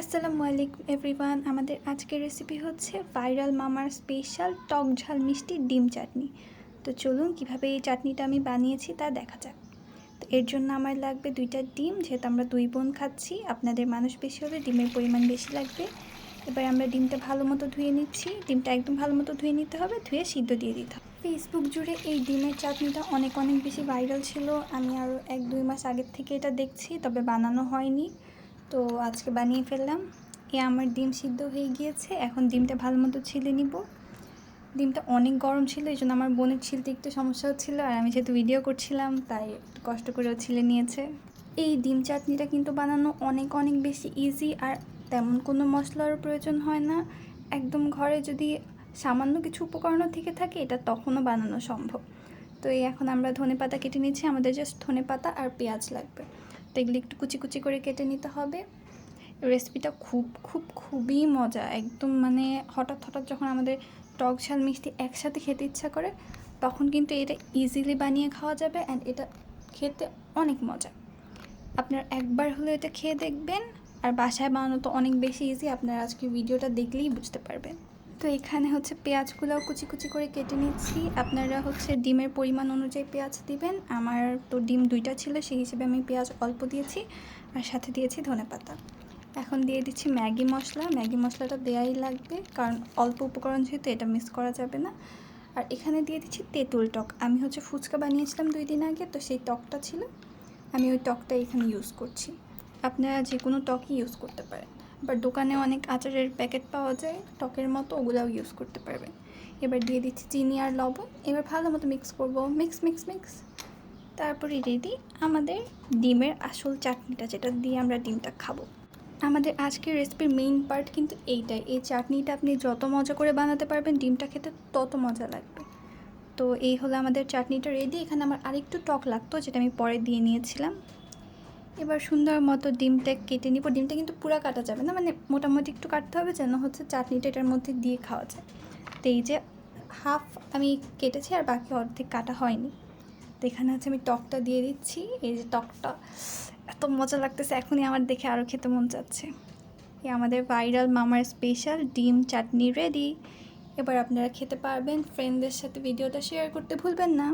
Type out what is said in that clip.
আসসালামু আলাইকুম এভরিওয়ান। আমাদের আজকের রেসিপি হচ্ছে ভাইরাল মামার স্পেশাল টক ঝাল মিষ্টি ডিম চাটনি। তো চলুন কীভাবে এই চাটনিটা আমি বানিয়েছি তা দেখা যাক। তো এর জন্য আমার লাগবে দুইটা ডিম, যেহেতু আমরা দুই বোন খাচ্ছি, আপনাদের মানুষ বেশি হলে ডিমের পরিমাণ বেশি লাগবে। এবার আমরা ডিমটা ভালো মতো ধুয়ে নিচ্ছি। ডিমটা একদম ভালো মতো ধুয়ে নিতে হবে, ধুয়ে সিদ্ধ দিয়ে দিতে হবে। ফেসবুক জুড়ে এই ডিমের চাটনিটা অনেক অনেক বেশি ভাইরাল ছিল। আমি আরও এক দুই মাস আগের থেকে এটা দেখছি, তবে বানানো হয়নি। তো আজকে বানিয়ে ফেললাম। এ আমার ডিম সিদ্ধ হয়ে গিয়েছে। এখন ডিমটা ভালো মতো ছিলে নিব। ডিমটা অনেক গরম ছিল, এই জন্য আমার বোনের ছিলতে একটু সমস্যা হচ্ছিল, আর আমি যেহেতু ভিডিও করছিলাম, তাই একটু কষ্ট করেও ছিলে নিয়েছে। এই ডিম চাটনিটা কিন্তু বানানো অনেক অনেক বেশি ইজি আর তেমন কোনো মশলার প্রয়োজন হয় না। একদম ঘরে যদি সামান্য কিছু উপকরণও থেকে থাকে, এটা তখনও বানানো সম্ভব। তো এই এখন আমরা ধনে পাতা কেটে নিচ্ছি, আমাদের জাস্ট ধনে পাতা আর পেঁয়াজ লাগবে। তো এগুলি একটু কুচি কুচি করে কেটে নিতে হবে। রেসিপিটা খুব খুব, খুবই মজা। একদম মানে হঠাৎ হঠাৎ যখন আমাদের টক ঝাল মিষ্টি একসাথে খেতে ইচ্ছা করে, তখন কিন্তু এটা ইজিলি বানিয়ে খাওয়া যাবে অ্যান্ড এটা খেতে অনেক মজা। আপনার একবার হলে এটা খেয়ে দেখবেন। আর বাসায় বানানো তো অনেক বেশি ইজি আপনারা আজকে ভিডিওটা দেখলেই বুঝতে পারবেন। তো এখানে হচ্ছে পেঁয়াজগুলোও কুচি কুচি করে কেটে নিচ্ছি। আপনারা হচ্ছে ডিমের পরিমাণ অনুযায়ী পেঁয়াজ দিবেন। আমার তো ডিম দুইটা ছিল, সেই হিসেবে আমি পেঁয়াজ অল্প দিয়েছি আর সাথে দিয়েছি ধনে পাতা। এখন দিয়ে দিচ্ছি ম্যাগি মশলা। ম্যাগি মশলাটা দেয়াই লাগবে, কারণ অল্প উপকরণ যেহেতু এটা মিস করা যাবে না। আর এখানে দিয়ে দিচ্ছি তেঁতুল টক। আমি হচ্ছে ফুচকা বানিয়েছিলাম দুই দিন আগে, তো সেই টকটা ছিল। আমি ওই টকটা এখানে ইউজ করছি। আপনারা যে কোনো টকই ইউজ করতে পারেন। আবার দোকানে অনেক আচারের প্যাকেট পাওয়া যায়, টকের মতো ওগুলাও ইউজ করতে পারবেন এবার দিয়ে দিচ্ছি চিনি আর লবণ, এবার ভালো মতো মিক্স করব। মিক্স মিক্স মিক্স তারপরে রেডি আমাদের ডিমের আসল চাটনিটা, যেটা দিয়ে আমরা ডিমটা খাব। আমাদের আজকের রেসিপির মেইন পার্ট কিন্তু এইটাই। এই চাটনিটা আপনি যত মজা করে বানাতে পারবেন, ডিমটা খেতে তত মজা লাগবে। তো এই হলো আমাদের চাটনিটা রেডি এখানে আমার আরেকটু টক লাগতো, যেটা আমি পরে দিয়ে নিয়েছিলাম। এবার সুন্দর মতো ডিমটা কেটে নিব। ডিমটা কিন্তু পুরো কাটা যাবে না মানে মোটামুটি একটু কাটতে হবে যেন হচ্ছে চাটনিটা এটার মধ্যে দিয়ে খাওয়া যায়। তো এই যে হাফ আমি কেটেছি আর বাকি অর্ধেক কাটা হয়নি। তো এখানে হচ্ছে আমি টকটা দিয়ে দিচ্ছি। এই যে টকটা, এত মজা লাগতেছে, এখনই আমার দেখে আরও খেতে মন যাচ্ছে। এই আমাদের ভাইরাল মামার স্পেশাল ডিম চাটনি রেডি এবার আপনারা খেতে পারবেন ফ্রেন্ডদের সাথে ভিডিওটা শেয়ার করতে ভুলবেন না।